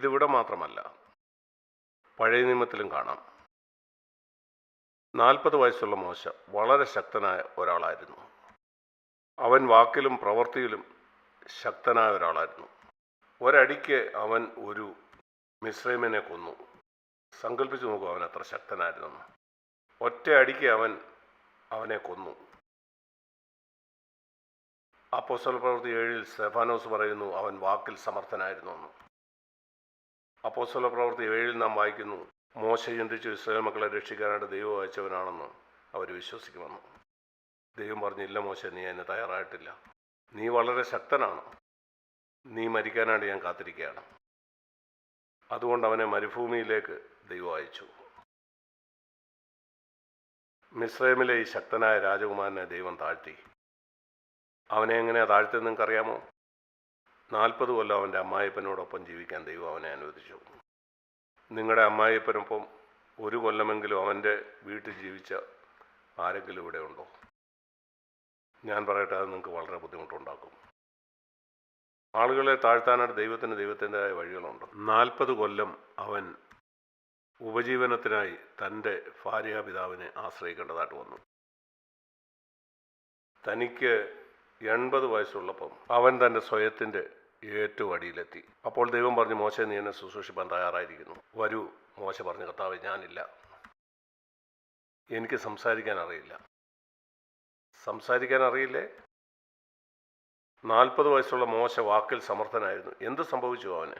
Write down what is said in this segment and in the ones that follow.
ഇതിവിടെ മാത്രമല്ല. പഴയ നിയമത്തിലും കാണാം. നാൽപ്പത് വയസ്സുള്ള മോശ വളരെ ശക്തനായ ഒരാളായിരുന്നു. അവൻ വാക്കിലും പ്രവൃത്തിയിലും ശക്തനായ ഒരാളായിരുന്നു. ഒരടിക്ക് അവൻ ഒരു മിശ്രൈമിനെ കൊന്നു. സങ്കല്പിച്ചു നോക്കൂ അവൻ അത്ര ശക്തനായിരുന്നു. ഒറ്റ അടിക്ക് അവൻ അവനെ കൊന്നു. അപ്പോസൽ പ്രവൃത്തി ഏഴിൽ സെഫാനോസ് പറയുന്നു അവൻ വാക്കിൽ സമർത്ഥനായിരുന്നു എന്ന്. അപ്പോസ്തല പ്രവൃത്തി ഏഴിൽ നാം വായിക്കുന്നു മോശ ചിന്തിച്ചു ഇസ്രായേൽ മക്കളെ രക്ഷിക്കാനായിട്ട് ദൈവം അയച്ചവനാണെന്ന് അവർ വിശ്വസിക്കുമെന്ന്. ദൈവം പറഞ്ഞില്ല മോശ നീ അതിന് തയ്യാറായിട്ടില്ല. നീ വളരെ ശക്തനാണ്. നീ മരിക്കാനായിട്ട് ഞാൻ കാത്തിരിക്കുകയാണ്. അതുകൊണ്ട് അവനെ മരുഭൂമിയിലേക്ക് ദൈവം അയച്ചു. മിസ്രൈമിലെ ഈ ശക്തനായ രാജകുമാരനെ ദൈവം താഴ്ത്തി. അവനെ എങ്ങനെയാണ് താഴ്ത്തിയെന്ന് നിങ്ങൾക്കറിയാമോ? നാൽപ്പത് കൊല്ലം അവന്റെ അമ്മായിപ്പനോടൊപ്പം ജീവിക്കാൻ ദൈവം അവനെ അനുവദിച്ചു. നിങ്ങളുടെ അമ്മായിപ്പനൊപ്പം ഒരു കൊല്ലമെങ്കിലും അവന്റെ വീട്ടിൽ ജീവിച്ച ആരെങ്കിലും ഇവിടെ ഉണ്ടോ? ഞാൻ പറയട്ടെ അത് നിങ്ങൾക്ക് വളരെ ബുദ്ധിമുട്ടുണ്ടാക്കും. ആളുകളെ താഴ്ത്താനായിട്ട് ദൈവത്തിന്റെ ദൈവത്തിന്റെതായ വഴികളുണ്ട്. നാൽപ്പത് കൊല്ലം അവൻ ഉപജീവനത്തിനായി തന്റെ ഭാര്യാപിതാവിനെ ആശ്രയിക്കേണ്ടതായിട്ട് വന്നു. തനിക്ക് എൺപത് വയസ്സുള്ളപ്പം അവൻ തന്റെ സ്വയത്തിന്റെ ഏറ്റവും അടിയിലെത്തി അപ്പോൾ ദൈവം പറഞ്ഞു മോശ നീ എന്നെ ശുശ്രൂഷിപ്പാൻ തയ്യാറായിരിക്കുന്നു. വരൂ മോശ പറഞ്ഞു കർത്താവ് ഞാനില്ല. എനിക്ക് സംസാരിക്കാൻ അറിയില്ല. സംസാരിക്കാൻ അറിയില്ലേ? നാൽപ്പത് വയസ്സുള്ള മോശ വാക്കിൽ സമർത്ഥനായിരുന്നു. എന്ത് സംഭവിച്ചു അവന്?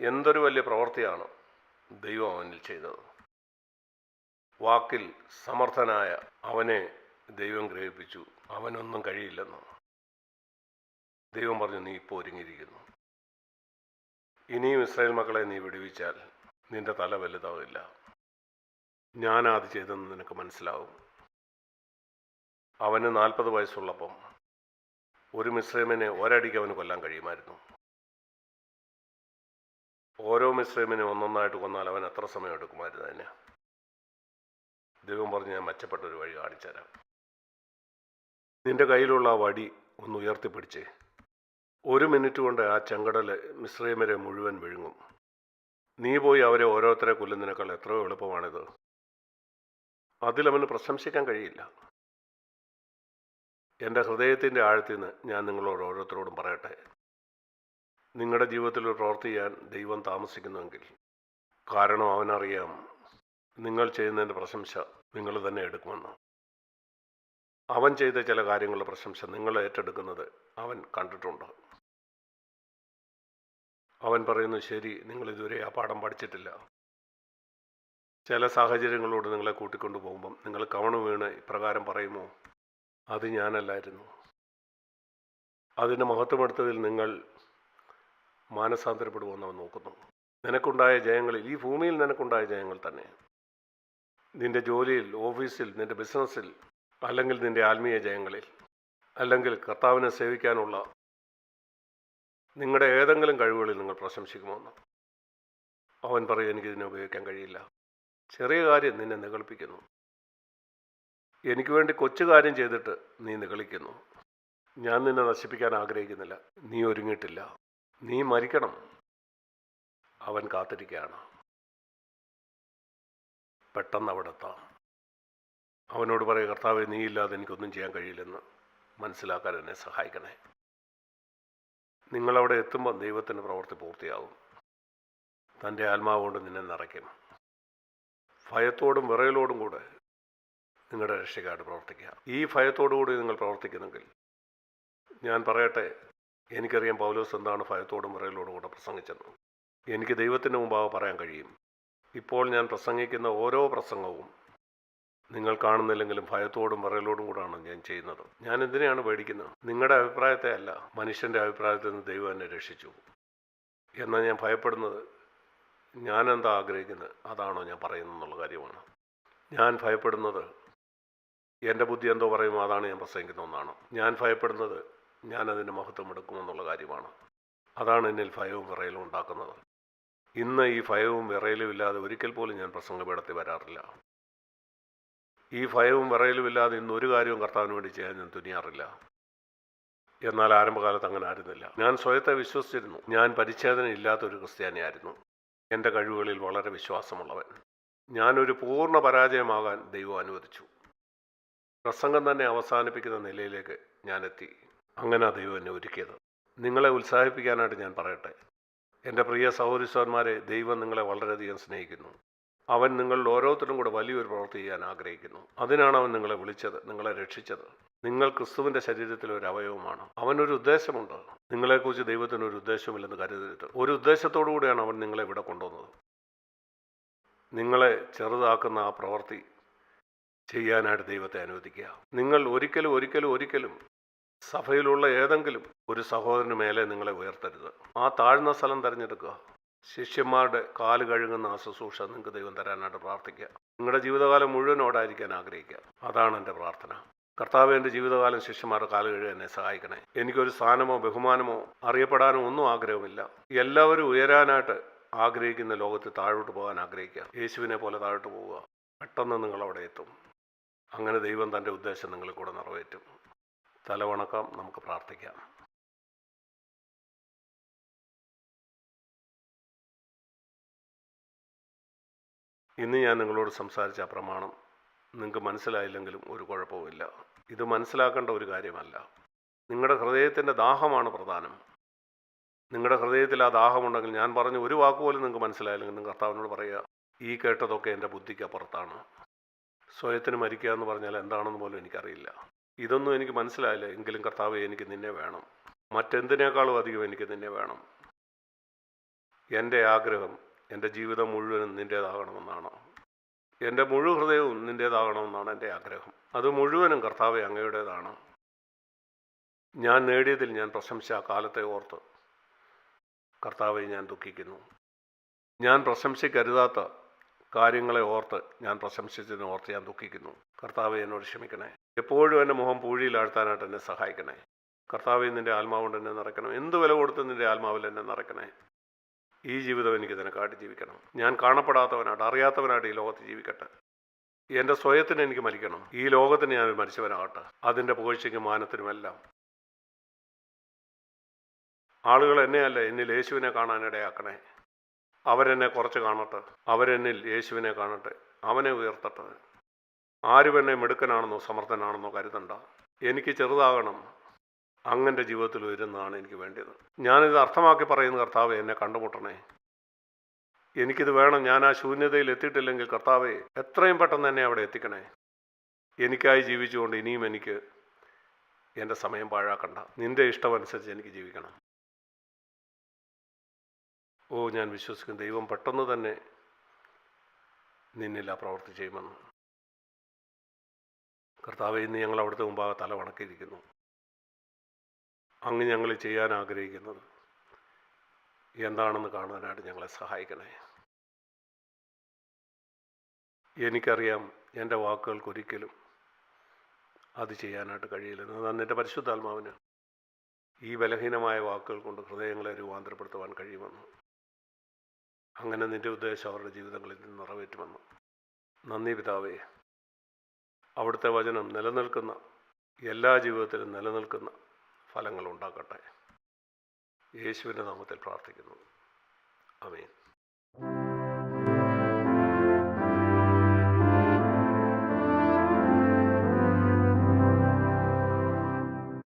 എന്തൊരു വലിയ പ്രവൃത്തിയാണ് ദൈവം അവനിൽ ചെയ്തത്. വാക്കിൽ സമർത്ഥനായ അവനെ ദൈവം ഗ്രഹിപ്പിച്ചു. അവനൊന്നും കഴിയില്ലെന്ന്. ദൈവം പറഞ്ഞു നീ ഇപ്പോൾ ഒരുങ്ങിയിരിക്കുന്നു ഇനിയും ഇസ്രായേൽ മക്കളെ നീ വിടുവിച്ചാൽ നിന്റെ തല വലുതാവില്ല. ഞാനാ അത് ചെയ്തെന്ന് നിനക്ക് മനസ്സിലാവും. അവന് നാൽപ്പത് വയസ്സുള്ളപ്പം ഒരു മിശ്രമിനെ ഒരടിക്ക് അവന് കൊല്ലാൻ കഴിയുമായിരുന്നു. ഓരോ മിശ്രമിനെ ഒന്നൊന്നായിട്ട് കൊന്നാൽ അവൻ എത്ര സമയം എടുക്കുമായിരുന്നു അതിന്? ദൈവം പറഞ്ഞ് ഞാൻ മെച്ചപ്പെട്ട ഒരു വഴി കാണിച്ചു തരാം നിന്റെ കയ്യിലുള്ള ആ വടി ഒന്ന് ഉയർത്തിപ്പിടിച്ചേ. ഒരു മിനിറ്റ് കൊണ്ട് ആ ചെങ്കടൽ മിശ്രീമരെ മുഴുവൻ വിഴുങ്ങും. നീ പോയി അവരെ ഓരോരുത്തരെ കൊല്ലുന്നതിനേക്കാൾ എത്രയോ എളുപ്പമാണിത്. അതിലവന് പ്രശംസിക്കാൻ കഴിയില്ല. എന്റെ ഹൃദയത്തിന്റെ ആഴത്തിൽ നിന്ന് ഞാൻ നിങ്ങളോട് ഓരോരുത്തരോടും പറയട്ടെ. നിങ്ങളുടെ ജീവിതത്തിൽ ഒരു പ്രവൃത്തി ചെയ്യാൻ ദൈവം താമസിക്കുന്നുവെങ്കിൽ കാരണം അവനറിയാം നിങ്ങൾ ചെയ്യുന്നതിന്റെ പ്രശംസ നിങ്ങൾ തന്നെ എടുക്കുമെന്ന്. അവൻ ചെയ്ത ചില കാര്യങ്ങളുടെ പ്രശംസ നിങ്ങൾ ഏറ്റെടുക്കുന്നത് അവൻ കണ്ടിട്ടുണ്ട്. അവൻ പറയുന്നു ശരി നിങ്ങൾ ഇതുവരെ ആ പാഠം പഠിച്ചിട്ടില്ല. ചില സാഹചര്യങ്ങളോട് നിങ്ങളെ കൂട്ടിക്കൊണ്ടു പോകുമ്പം നിങ്ങൾ കവണ വീണ് ഇപ്രകാരം പറയുമോ അത് ഞാനല്ലായിരുന്നു. അതിന് മഹത്വമെടുത്തതിൽ നിങ്ങൾ മാനസാന്തരപ്പെടുമെന്ന് അവൻ നോക്കുന്നു. നിനക്കുണ്ടായ ജയങ്ങളിൽ ഈ ഭൂമിയിൽ നിനക്കുണ്ടായ ജയങ്ങൾ തന്നെ. നിന്റെ ജോലിയിൽ ഓഫീസിൽ നിന്റെ ബിസിനസ്സിൽ അല്ലെങ്കിൽ നിന്റെ ആത്മീയ ജയങ്ങളിൽ അല്ലെങ്കിൽ കർത്താവിനെ സേവിക്കാനുള്ള നിങ്ങളുടെ ഏതെങ്കിലും കഴിവുകളിൽ നിങ്ങൾ പ്രശംസിക്കുമോന്ന് അവൻ പറയും എനിക്കിതിനെ ഉപയോഗിക്കാൻ കഴിയില്ല. ചെറിയ കാര്യം നിന്നെ നികളിപ്പിക്കുന്നു എനിക്ക് വേണ്ടി കൊച്ചു കാര്യം ചെയ്തിട്ട് നീ നികളിക്കുന്നു ഞാൻ നിന്നെ നശിപ്പിക്കാൻ ആഗ്രഹിക്കുന്നില്ല. നീ ഒരുങ്ങിയിട്ടില്ല. നീ മരിക്കണം. അവൻ കാത്തിരിക്കുകയാണ്. പെട്ടെന്ന് അവിടെ എത്താം. അവനോട് പറയുക കർത്താവ് നീ ഇല്ലാതെ എനിക്കൊന്നും ചെയ്യാൻ കഴിയില്ലെന്ന് മനസ്സിലാക്കാൻ എന്നെ സഹായിക്കണേ. നിങ്ങളവിടെ എത്തുമ്പോൾ ദൈവത്തിന്റെ പ്രവൃത്തി പൂർത്തിയാകും തന്റെ ആത്മാവ് കൊണ്ട് നിന്നെ നിറയ്ക്കും. ഭയത്തോടും വിറയലോടും കൂടെ നിങ്ങളുടെ രക്ഷയ്ക്കായിട്ട് പ്രവർത്തിക്കുക. ഈ ഭയത്തോടു കൂടി നിങ്ങൾ പ്രവർത്തിക്കുന്നെങ്കിൽ ഞാൻ പറയട്ടെ എനിക്കറിയാം പൗലോസ് എന്താണ് ഭയത്തോടും വിറയലോടും കൂടെ പ്രസംഗിച്ചെന്ന്. എനിക്ക് ദൈവത്തിന്റെ മുമ്പാകെ പറയാൻ കഴിയും. ഇപ്പോൾ ഞാൻ പ്രസംഗിക്കുന്ന ഓരോ പ്രസംഗവും നിങ്ങൾ കാണുന്നില്ലെങ്കിലും ഭയത്തോടും വിറയലോടും കൂടാണ് ഞാൻ ചെയ്യുന്നത്. ഞാൻ എന്തിനെയാണ് പേടിക്കുന്നത്? നിങ്ങളുടെ അഭിപ്രായത്തെ അല്ല മനുഷ്യന്റെ അഭിപ്രായത്തിൽ നിന്ന് ദൈവം എന്നെ രക്ഷിച്ചു. എന്നാൽ ഞാൻ ഭയപ്പെടുന്നത്? ഞാൻ എന്താ ആഗ്രഹിക്കുന്നത്? അതാണോ ഞാൻ പറയുന്നത് എന്നുള്ള കാര്യമാണ്. ഞാൻ ഭയപ്പെടുന്നത് എന്റെ ബുദ്ധി എന്തോ പറയുമോ അതാണ് ഞാൻ പ്രസംഗിക്കുന്ന ഒന്നാണ്. ഞാൻ ഭയപ്പെടുന്നത് ഞാൻ അതിന്റെ മഹത്വം എടുക്കുമെന്നുള്ള കാര്യമാണ്. അതാണ് എന്നിൽ ഭയവും വിറയലും ഉണ്ടാക്കുന്നത്. ഇന്ന് ഈ ഭയവും വിറയലും ഇല്ലാതെ ഒരിക്കൽ പോലും ഞാൻ പ്രസംഗപീഠത്തിൽ വരാറില്ല. ഈ ഭയവും വിറയലും ഇല്ലാതെ ഇന്ന് ഒരു കാര്യവും കർത്താവിന് വേണ്ടി ചെയ്യാൻ ഞാൻ തുനിയാറില്ല. എന്നാൽ ആരംഭകാലത്ത് അങ്ങനെ ആയിരുന്നില്ല. ഞാൻ സ്വയത്തെ വിശ്വസിച്ചിരുന്നു. ഞാൻ പരിച്ഛേദന ഇല്ലാത്തൊരു ക്രിസ്ത്യാനിയായിരുന്നു. എന്റെ കഴിവുകളിൽ വളരെ വിശ്വാസമുള്ളവൻ. ഞാനൊരു പൂർണ പരാജയമാകാൻ ദൈവം അനുവദിച്ചു. പ്രസംഗം തന്നെ അവസാനിപ്പിക്കുന്ന നിലയിലേക്ക് ഞാനെത്തി അങ്ങനെ ദൈവം എന്നെ ഒരുക്കിയത്. നിങ്ങളെ ഉത്സാഹിപ്പിക്കാനായിട്ട് ഞാൻ പറയട്ടെ. എന്റെ പ്രിയ സഹോദരിസ്വന്മാരെ ദൈവം നിങ്ങളെ വളരെയധികം സ്നേഹിക്കുന്നു. അവൻ നിങ്ങളിൽ ഓരോരുത്തരും കൂടെ വലിയൊരു പ്രവൃത്തി ചെയ്യാൻ ആഗ്രഹിക്കുന്നു. അതിനാണ് അവൻ നിങ്ങളെ വിളിച്ചത് നിങ്ങളെ രക്ഷിച്ചത്. നിങ്ങൾ ക്രിസ്തുവിന്റെ ശരീരത്തിൽ ഒരു അവയവമാണ്. അവനൊരു ഉദ്ദേശമുണ്ട്. നിങ്ങളെക്കുറിച്ച് ദൈവത്തിന് ഒരു ഉദ്ദേശമില്ലെന്ന് കരുതരുത്. ഒരു ഉദ്ദേശത്തോടു കൂടിയാണ് അവൻ നിങ്ങളെ ഇവിടെ കൊണ്ടുവന്നത്. നിങ്ങളെ ചെറുതാക്കുന്ന ആ പ്രവൃത്തി ചെയ്യാനായിട്ട് ദൈവത്തെ അനുവദിക്കുക. നിങ്ങൾ ഒരിക്കലും ഒരിക്കലും ഒരിക്കലും സഭയിലുള്ള ഏതെങ്കിലും ഒരു സഹോദരന് മേലെ നിങ്ങളെ ഉയർത്തരുത്. ആ താഴ്ന്ന സ്ഥലം തിരഞ്ഞെടുക്കുക. ശിഷ്യന്മാരുടെ കാൽ കഴുകുന്ന ആ ശുശ്രൂഷ നിങ്ങൾക്ക് ദൈവം തരാനായിട്ട് പ്രാർത്ഥിക്കുക നിങ്ങളുടെ ജീവിതകാലം മുഴുവൻ ഓടായിരിക്കാൻ ആഗ്രഹിക്കുക. അതാണ് എന്റെ പ്രാർത്ഥന. കർത്താവ് എന്റെ ജീവിതകാലം ശിഷ്യന്മാരുടെ കാൽ കഴുകാൻ എന്നെ സഹായിക്കണേ. എനിക്കൊരു സ്ഥാനമോ ബഹുമാനമോ അറിയപ്പെടാനോ ഒന്നും ആഗ്രഹമില്ല എല്ലാവരും ഉയരാനായിട്ട് ആഗ്രഹിക്കുന്ന ലോകത്ത് താഴോട്ട് പോകാൻ ആഗ്രഹിക്കുക. യേശുവിനെ പോലെ താഴോട്ട് പോവുക. പെട്ടെന്ന് നിങ്ങൾ അവിടെ എത്തും. അങ്ങനെ ദൈവം തന്റെ ഉദ്ദേശം നിങ്ങളിൽ കൂടെ നിറവേറ്റും. തലവണക്കം നമുക്ക് പ്രാർത്ഥിക്കാം. ഇന്ന് ഞാൻ നിങ്ങളോട് സംസാരിച്ച പ്രമാണം നിങ്ങൾക്ക് മനസ്സിലായില്ലെങ്കിലും ഒരു കുഴപ്പവുമില്ല. ഇത് മനസ്സിലാക്കേണ്ട ഒരു കാര്യമല്ല. നിങ്ങളുടെ ഹൃദയത്തിന്റെ ദാഹമാണ് പ്രധാനം. നിങ്ങളുടെ ഹൃദയത്തിൽ ആ ദാഹമുണ്ടെങ്കിൽ ഞാൻ പറഞ്ഞ ഒരു വാക്കുപോലും നിങ്ങൾക്ക് മനസ്സിലായില്ലെങ്കിൽ നിങ്ങൾ കർത്താവിനോട് പറയുക ഈ കേട്ടതൊക്കെ എന്റെ ബുദ്ധിക്ക് അപ്പുറത്താണ്. സ്വയത്തിന് മരിക്കുക എന്ന് പറഞ്ഞാൽ എന്താണെന്ന് പോലും എനിക്കറിയില്ല. ഇതൊന്നും എനിക്ക് മനസ്സിലായില്ല. എങ്കിലും കർത്താവ് എനിക്ക് നിന്നെ വേണം. മറ്റെന്തിനേക്കാളും അധികം എനിക്ക് നിന്നെ വേണം. എന്റെ ആഗ്രഹം എന്റെ ജീവിതം മുഴുവനും നിന്റേതാകണമെന്നാണ്. എന്റെ മുഴു ഹൃദയവും നിന്റേതാകണമെന്നാണ് എന്റെ ആഗ്രഹം. അത് മുഴുവനും കർത്താവ് അങ്ങയുടേതാണ്. ഞാൻ നേടിയതിൽ ഞാൻ പ്രശംസ കാലത്തെ ഓർത്ത് കർത്താവെ ഞാൻ ദുഃഖിക്കുന്നു. ഞാൻ പ്രശംസിക്കരുതാത്ത കാര്യങ്ങളെ ഓർത്ത് ഞാൻ പ്രശംസിച്ചതിനെ ഓർത്ത് ഞാൻ ദുഃഖിക്കുന്നു. കർത്താവെ എന്നോട് ക്ഷമിക്കണേ. എപ്പോഴും എന്റെ മുഖം പൂഴിയിലാഴ്ത്താനായിട്ട് എന്നെ സഹായിക്കണേ. കർത്താവെ നിന്റെ ആത്മാവുകൊണ്ട് എന്നെ നിറയ്ക്കണം എന്ത് വില കൊടുത്ത് നിന്റെ ആത്മാവിൽ എന്നെ നിറയ്ക്കണേ. ഈ ജീവിതം എനിക്ക് തന്നെ കാട്ടി ജീവിക്കണം. ഞാൻ കാണപ്പെടാത്തവനായിട്ട് അറിയാത്തവനായിട്ട് ഈ ലോകത്ത് ജീവിക്കട്ടെ. എന്റെ സ്വയത്തിന് എനിക്ക് മരിക്കണം. ഈ ലോകത്തിന് ഞാൻ മരിച്ചവനാകട്ടെ. അതിന്റെ പുകഴ്ചയ്ക്കും മാനത്തിനുമെല്ലാം ആളുകൾ എന്നെയല്ല എന്നിൽ യേശുവിനെ കാണാനിടയാക്കണേ. അവരെന്നെ കുറച്ച് കാണട്ടെ. അവരെന്നിൽ യേശുവിനെ കാണട്ടെ. അവനെ ഉയർത്തട്ടെ. ആരും എന്നെ മിടുക്കനാണെന്നോ സമർത്ഥനാണെന്നോ കരുതണ്ട. എനിക്ക് ചെറുതാകണം. അങ്ങന്റെ ജീവിതത്തിൽ വരുന്നതാണ് എനിക്ക് വേണ്ടത്. ഞാനിത് അർത്ഥമാക്കി പറയുന്ന കർത്താവ് എന്നെ കണ്ടുമുട്ടണേ. എനിക്കിത് വേണം. ഞാൻ ആ ശൂന്യതയിൽ എത്തിയിട്ടില്ലെങ്കിൽ കർത്താവെ എത്രയും പെട്ടെന്ന് തന്നെ അവിടെ എത്തിക്കണേ. എനിക്കായി ജീവിച്ചുകൊണ്ട് ഇനിയും എനിക്ക് എന്റെ സമയം പാഴാക്കണ്ട. നിന്റെ ഇഷ്ടമനുസരിച്ച് എനിക്ക് ജീവിക്കണം. ഓ ഞാൻ വിശ്വസിക്കുന്നു. ദൈവം പെട്ടെന്ന് തന്നെ നിന്നില്ല പ്രവർത്തി ചെയ്യുമെന്ന്. കർത്താവ് ഇന്ന് ഞങ്ങൾ അവിടുത്തെ മുമ്പാകെ തല വണക്കിയിരിക്കുന്നു. അങ്ങ് ഞങ്ങൾ ചെയ്യാൻ ആഗ്രഹിക്കുന്നത്. എന്താണെന്ന് കാണാനായിട്ട് ഞങ്ങളെ സഹായിക്കണേ. എനിക്കറിയാം എന്റെ വാക്കുകൾക്ക് ഒരിക്കലും അത് ചെയ്യാനായിട്ട് കഴിയില്ലെന്ന് അന്ന് എന്റെ പരിശുദ്ധാത്മാവിന് ഈ ബലഹീനമായ വാക്കുകൾ കൊണ്ട് ഹൃദയങ്ങളെ രൂപാന്തരപ്പെടുത്തുവാൻ കഴിയുമെന്ന്. അങ്ങനെ നിന്റെ ഉദ്ദേശം അവരുടെ ജീവിതങ്ങളിൽ നിന്ന് നിറവേറ്റുമെന്ന്. നന്ദി പിതാവേ. അവിടുത്തെ വചനം നിലനിൽക്കുന്ന എല്ലാ ജീവിതത്തിലും നിലനിൽക്കുന്ന ഫലങ്ങൾ ഉണ്ടാക്കട്ടെ യേശുവിന്റെ നാമത്തിൽ പ്രാർത്ഥിക്കുന്നു. അമീൻ